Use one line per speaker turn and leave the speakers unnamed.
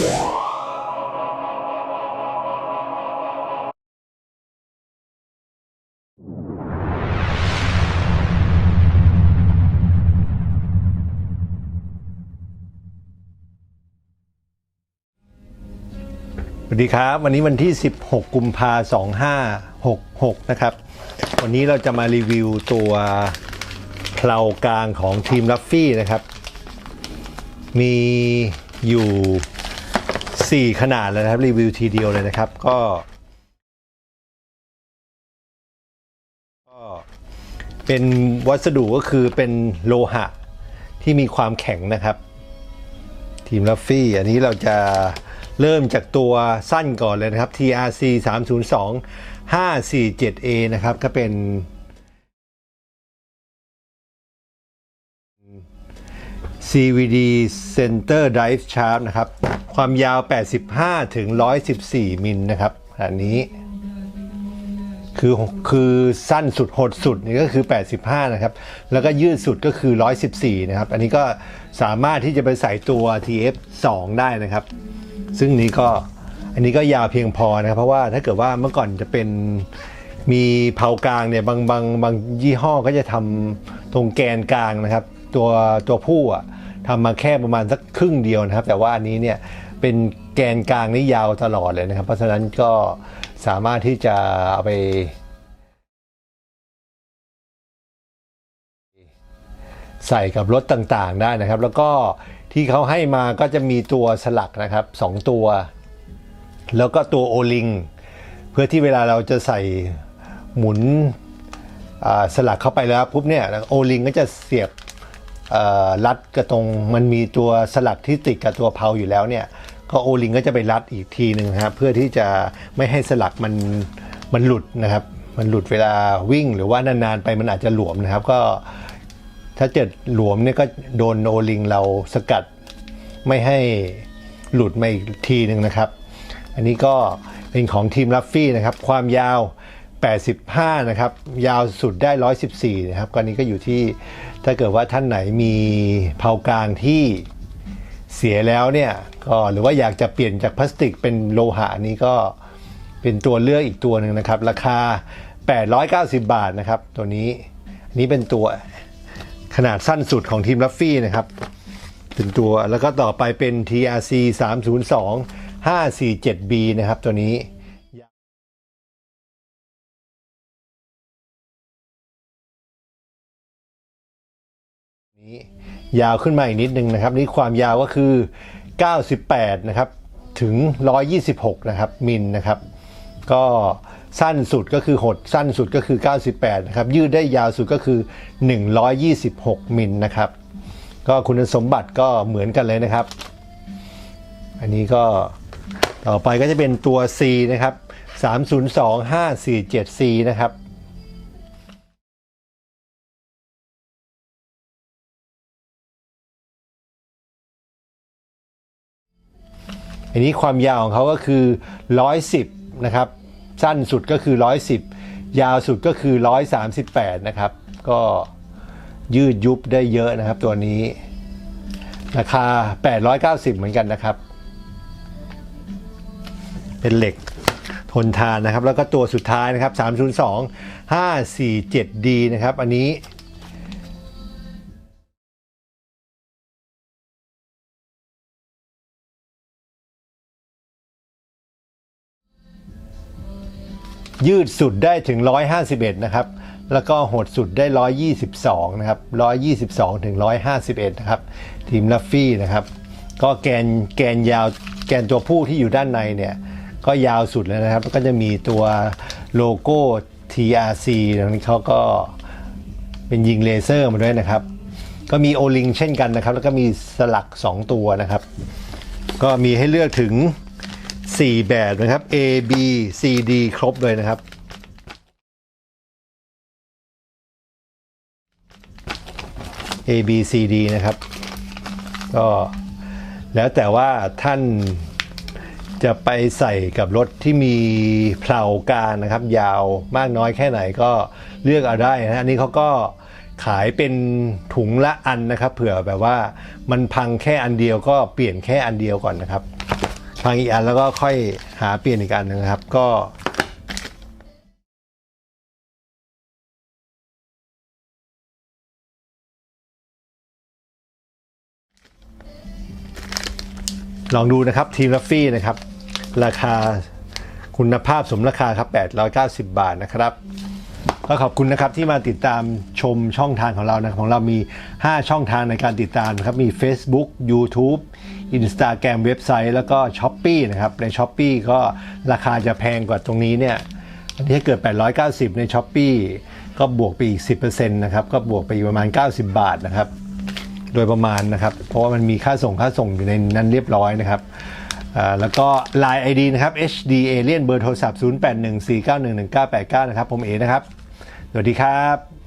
สวัสดีครับ วันนี้วันที่ 16 กุมภา2566 นะครับ วันนี้เราจะมารีวิวตัวเพลากลางของทีมลัฟฟี่นะครับ มีอยู่ 4 ขนาดเลยนะครับ รีวิวทีเดียวเลยนะครับก็ก็เป็นวัสดุก็คือเป็นโลหะที่มีความแข็งนะครับ ทีมลัฟฟี่ อันนี้เราจะเริ่มจากตัวสั้นก่อนเลยนะครับ TRC 302 547A นะครับ ก็เป็น CVD Center Drive Shaft นะครับ ความยาว 85 ถึง 114 มิลนะครับอันนี้ คือคือสั้นสุดหดสุดนี่ก็คือ 85 นะครับ แล้วก็ยืดสุดก็คือ 114 นะครับ อันนี้ก็สามารถที่จะไปใส่ตัว TF 2 ได้นะครับ ซึ่งนี้ก็อันนี้ก็ยาวเพียงพอนะครับ เพราะว่าถ้าเกิดว่าเมื่อก่อนจะเป็นมีเผากลางเนี่ยบางบางบางยี่ห้อก็จะทำตรงแกนกลางนะครับ ตัวตัวผู้อะทำมาแค่ประมาณสักครึ่งเดียวนะครับ แต่ว่าอันนี้เนี่ย เป็นแกนกลางนี่ยาวตลอดเลยนะครับ เพราะฉะนั้นก็สามารถที่จะเอาไปใส่กับรถต่างๆได้นะครับ แล้วก็ที่เขาให้มาก็จะมีตัวสลักนะครับสองตัว แล้วก็ตัวโอลิงเพื่อที่เวลาเราจะใส่หมุนสลักเข้าไปแล้วปุ๊บเนี่ยโอลิงก็จะเสียบ รัดกระตรงมันมีตัวสลักที่ติดกับตัวเพลาอยู่แล้วเนี่ยก็โอลิงก็จะไปรัดอีกทีหนึ่งนะครับเพื่อที่จะไม่ให้สลักมันมันหลุดนะครับ มันหลุดเวลาวิ่งหรือว่านานๆไปมันอาจจะหลวมนะครับ ก็ถ้าเกิดหลวมเนี่ยก็โดนโอลิงเราสกัดไม่ให้หลุดมาอีกทีหนึ่งนะครับ อันนี้ก็เป็นของทีมลัฟฟี่นะครับ ความยาว 85 นะครับ ยาวสุดได้ 114 นะครับก็นี้ก็อยู่ที่ถ้าเกิดว่าท่านไหนมีเผากลางที่เสียแล้วเนี่ยก็หรือว่าอยากจะเปลี่ยนจากพลาสติกเป็นโลหะนนี้ก็เป็นตัวเลือกอีกตัวหนึ่งนะครับ ราคา 890 บาทนะครับ ตัวนี้อันนี้เป็นตัวขนาดสั้นสุดของทีมลัฟฟี่นะครับเป็นตัวแล้วก็ต่อไปเป็น TRC 302 547B นะครับตัวนี้ นี้ยาวขึ้นมาอีกนิดนึงนะครับ นี่ความยาวก็คือ 98 นะครับ ถึง 126 นะครับ มิลนะครับ ก็สั้นสุดก็คือหดสั้นสุดก็คือ 98 นะครับ ยืดได้ยาวสุดก็คือ 126 มิลนะครับ ก็คุณสมบัติก็เหมือนกันเลยนะครับ อันนี้ก็ต่อไปก็จะเป็นตัว C นะครับ 302 547C นะครับ อันนี้ความยาวของเขาก็คือ 110 นะครับ สั้นสุดก็คือ 110 ยาวสุดก็คือ 138 นะครับ ก็ยืดยุบได้เยอะนะครับตัวนี้ ราคา 890 เหมือนกันนะครับ เป็นเหล็กทนทานนะครับ แล้วก็ตัวสุดท้ายนะครับ 302 547D นะครับ อันนี้ ยืดสุดได้ถึง 151 นะครับ แล้วก็หดสุดได้ 122 นะครับ 122 ถึง 151 นะครับ ทีมลัฟฟี่นะครับ ก็แกนแกนยาวแกนตัวผู้ที่อยู่ด้านในเนี่ย ก็ยาวสุดแล้วนะครับ ก็จะมีตัวโลโก้ TRC ตรงนี้เขาก็เป็นยิงเลเซอร์มาด้วยนะครับ ก็มีโอลิงเช่นกันนะครับ แล้วก็มีสลัก 2 ตัวนะครับ ก็มีให้เลือกถึง 4 แบบนะครับ A B C D ครบเลยนะครับ A B C D นะครับ ก็แล้วแต่ว่าท่านจะไปใส่กับรถที่มีเพลากางนะครับ ยาวมากน้อยแค่ไหนก็เลือกเอาได้นะอันนี้เขาก็ขายเป็นถุงละอันนะครับ เผื่อแบบว่ามันพังแค่อันเดียวก็เปลี่ยนแค่อันเดียวก่อนนะครับ พังอีกอันแล้วก็ค่อยหาเปลี่ยนอีกอันหนึงนะครับ ก็ลองดูนะครับทีมลัฟฟี่นะครับ ราคาคุณภาพสมราคาครับ 890 บาทนะครับ ก็ขอบคุณนะครับที่มาติดตามชมช่องทางของเรานะของเรามี 5 ช่องทางในการติดตามนะครับมี Facebook YouTube Instagram เว็บไซต์แล้วก็ s h อ p e e นะครับใน s h อ p e e ก็ราคาจะแพงกว่าตรงนี้เนี่ยอันนี้ถ้าเกิด 890 ใน s h อ p e e ก็บวกไปอีก 10%นะครับก็บวกไปประมาณ 90 บาทนะครับโดยประมาณนะครับ เพราะว่ามันมีค่าส่งค่าส่งอยู่ในนั้นเรียบร้อยนะครับแล้วก็ Line ID นะครับ HD Alien เบอร์โทรศัพท์ 0814911989 นะครับ ผมเอนะครับ สวัสดีครับ